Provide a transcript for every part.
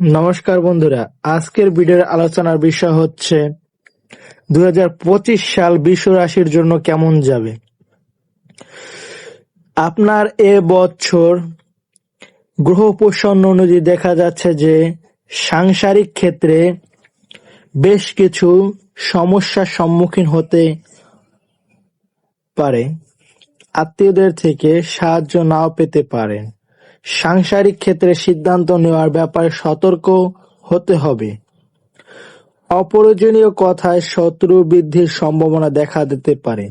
নমস্কার বন্ধুরা, আজকের ভিডিওর আলোচনার বিষয় হচ্ছে দু হাজার পঁচিশ সাল বিশ্ব রাশির জন্য কেমন যাবে? আপনার এ বছর গ্রহ প্রসন্ন অনুযায়ী দেখা যাচ্ছে যে সাংসারিক ক্ষেত্রে বেশ কিছু সমস্যার সম্মুখীন হতে পারে। আত্মীয়দের থেকে সাহায্য নাও পেতে পারেন। সাংসারিক ক্ষেত্রে সিদ্ধান্ত নেওয়ার ব্যাপারে সতর্ক হতে হবে। অপ্রয়োজনীয় কথায় শত্রু বৃদ্ধির সম্ভাবনা দেখা দিতে পারে।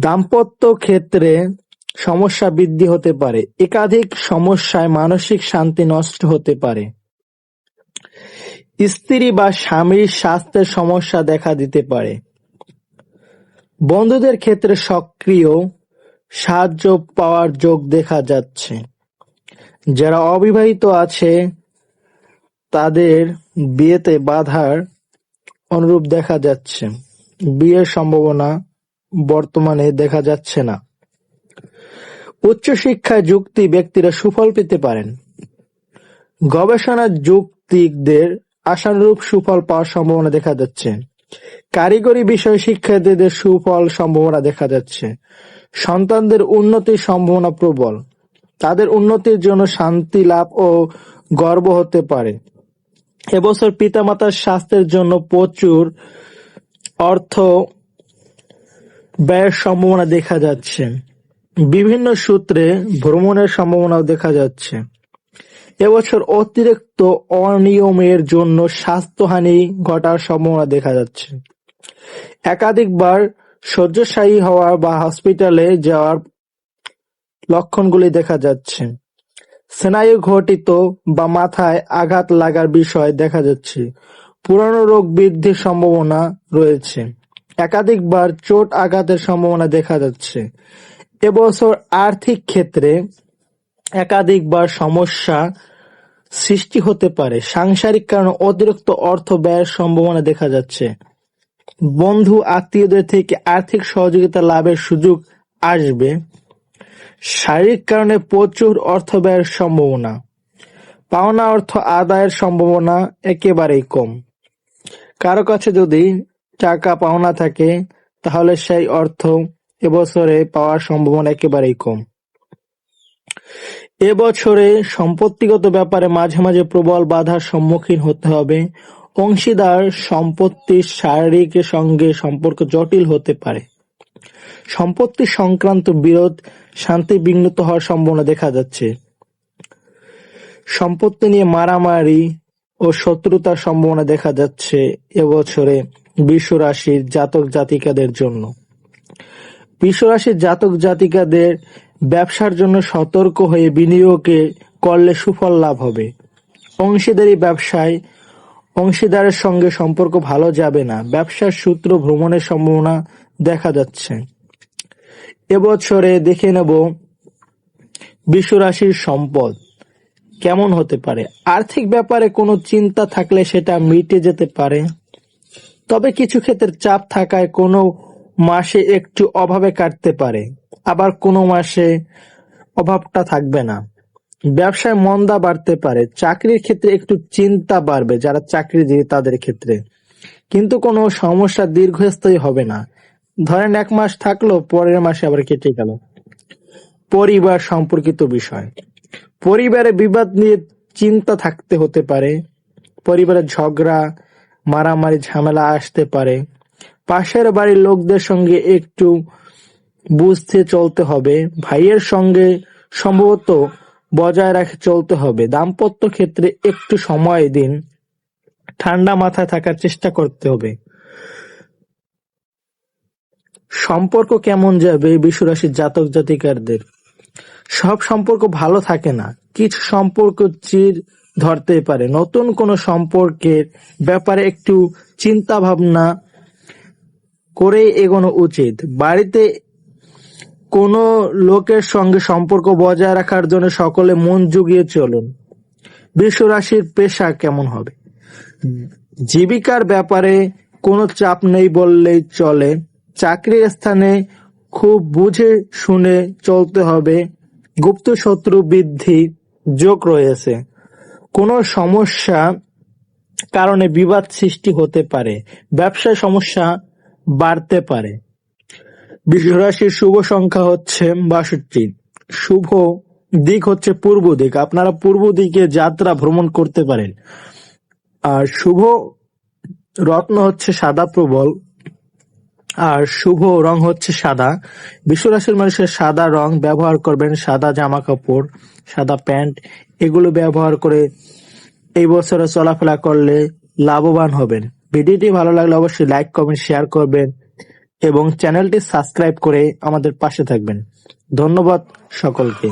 দাম্পত্য ক্ষেত্রে সমস্যা বৃদ্ধি হতে পারে। একাধিক সমস্যায় মানসিক শান্তি নষ্ট হতে পারে। স্ত্রী বা স্বামীর স্বাস্থ্যের সমস্যা দেখা দিতে পারে। বন্ধুদের ক্ষেত্রে সক্রিয় সাহায্য পাওয়ার যোগ দেখা যাচ্ছে। যারা অবিবাহিত আছে, তাদের বিয়েতে বাধার অনুরূপ দেখা যাচ্ছে। বিয়ের সম্ভাবনা বর্তমানে দেখা যাচ্ছে না। উচ্চশিক্ষায় যুক্তি ব্যক্তিরা সুফল পেতে পারেন। গবেষণা যুক্তিকদের আশানুরূপ সুফল পাওয়ার সম্ভাবনা দেখা যাচ্ছে। কারিগরি বিষয় শিক্ষার্থীদের সুফল সম্ভাবনা দেখা যাচ্ছে। সন্তানদের উন্নতির সম্ভাবনা প্রবল। তাদের উন্নতির জন্য শান্তি লাভ ও গর্ব হতে পারে। এবছর পিতামাতার স্বাস্থ্যের জন্য প্রচুর অর্থ ব্যয়ের সম্ভাবনা দেখা যাচ্ছে। বিভিন্ন সূত্রে ভ্রমণের সম্ভাবনাও দেখা যাচ্ছে। এবছর অতিরিক্ত অনিয়মের জন্য স্বাস্থ্যহানি ঘটার সম্ভাবনা দেখা যাচ্ছে। একাধিকবার শয্যাশায়ী হওয়া বা হসপিটালে যাওয়ার লক্ষণগুলি দেখা যাচ্ছে। স্নায়ু ঘটিত বা মাথায় আঘাত লাগার বিষয় দেখা যাচ্ছে। পুরানো রোগ বৃদ্ধির সম্ভাবনা রয়েছে। একাধিকবার চোট আঘাতের সম্ভাবনা দেখা যাচ্ছে। এবছর আর্থিক ক্ষেত্রে একাধিকবার সমস্যা সৃষ্টি হতে পারে। সাংসারিক কারণে অতিরিক্ত অর্থ ব্যয়ের সম্ভাবনা দেখা যাচ্ছে। বন্ধু আত্মীয়দের থেকে আর্থিক সহযোগিতা লাভের সুযোগ আসবে। শারীরিক কারণে প্রচুর অর্থ ব্যয়ের সম্ভাবনা। পাওনা অর্থ আদায়ের সম্ভাবনা একেবারেই কম। কারও কাছে যদি টাকা পাওনা থাকে, তাহলে সেই অর্থ এবছরে পাওয়ার সম্ভাবনা একেবারেই কম। এবছরে সম্পত্তিগত ব্যাপারে মাঝে মাঝে প্রবল বাধার সম্মুখীন হতে হবে। অংশীদার সম্পত্তির শারীরিক সঙ্গে সম্পর্ক জটিল হতে পারে। সম্পত্তি সংক্রান্ত বিরোধ শান্তি বিঘ্নিত হওয়ার সম্ভাবনা দেখা যাচ্ছে। সম্পত্তি নিয়ে মারামারি ও শত্রুতার সম্ভাবনা দেখা যাচ্ছে এবছরে বিশ্ব রাশির জাতক জাতিকাদের জন্য। বিশ্ব রাশির জাতক জাতিকাদের ব্যবসার জন্য সতর্ক হয়ে বিনিয়োগে করলে সুফল লাভ হবে। অংশীদারি ব্যবসায় অংশীদারের সঙ্গে সম্পর্ক ভালো যাবে না। ব্যবসার সূত্র ভ্রমণের সম্ভাবনা দেখা যাচ্ছে। এবছরে দেখে নেব বিশ্বরাশির সম্পদ কেমন হতে পারে। আর্থিক ব্যাপারে কোনো চিন্তা থাকলে সেটা মিটে যেতে পারে। তবে কিছু ক্ষেত্রে চাপ থাকায় কোনো মাসে একটু অভাবে কাটতে পারে, আবার কোনো মাসে অভাবটা থাকবে না। ব্যবসায় মন্দা বাড়তে পারে, চাকরির ক্ষেত্রে একটু চিন্তা বাড়বে যারা চাকরিজীবী তাদের ক্ষেত্রে। কিন্তু কোনো সমস্যা দীর্ঘস্থায়ী হবে না। ধরেন এক মাস থাকল, পরের মাসে আবার কেটে গেল। পরিবার সম্পর্কিত বিষয়। পরিবারে বিবাদ নিয়ে চিন্তা থাকতে হতে পারে। পরিবারের ঝগড়া, মারামারি, ঝামেলা আসতে পারে। পাশের বাড়ির লোকদের সঙ্গে একটু বুঝতে চলতে হবে। ভাইয়ের সঙ্গে সম্ভবত বজায় রাখে চলতে হবে। দাম্পত্য ক্ষেত্রে একটু সময় দিন। ঠান্ডা মাথায় থাকার চেষ্টা করতে হবে। সম্পর্ক কেমন যাবে বিশ্বরাশির জাতক জাতিকারদের? সব সম্পর্ক ভালো থাকে না। কিছু সম্পর্ক চির ধরতে পারে। নতুন কোনো সম্পর্কের ব্যাপারে একটু চিন্তা ভাবনা করে এগোনো উচিত। বাড়িতে কোনো লোকের সঙ্গে সম্পর্ক বজায় রাখার জন্য সকলে মন জুগিয়ে চলুন। বিশ্ব রাশির পেশা কেমন হবে? জীবিকার ব্যাপারে কোনো চাপ নেই বললেই চলে। চাকরির স্থানে খুব বুঝে শুনে চলতে হবে। গুপ্ত শত্রু বৃদ্ধি যোগ রয়েছে। কোনো সমস্যা কারণে বিবাদ সৃষ্টি হতে পারে। ব্যবসায় সমস্যা বাড়তে পারে। বৃষরাশির শুভ সংখ্যা হচ্ছে বাষট্টি। শুভ দিক হচ্ছে পূর্ব দিক। আপনারা পূর্ব দিকে যাত্রা ভ্রমণ করতে পারেন। আর শুভ রত্ন হচ্ছে সাদা প্রবল। আর শুভ রং হচ্ছে সাদা। বিশ্বরাশির মানুষের সাদা রং ব্যবহার করবেন। সাদা জামা কাপড়, সাদা প্যান্ট, এগুলো ব্যবহার করে এই বছরে চলাফেরা করলে লাভবান হবেন। ভিডিওটি ভালো লাগলে অবশ্যই লাইক, কমেন্ট, শেয়ার করবেন এবং চ্যানেলটি সাবস্ক্রাইব করে আমাদের পাশে থাকবেন। ধন্যবাদ সকলকে।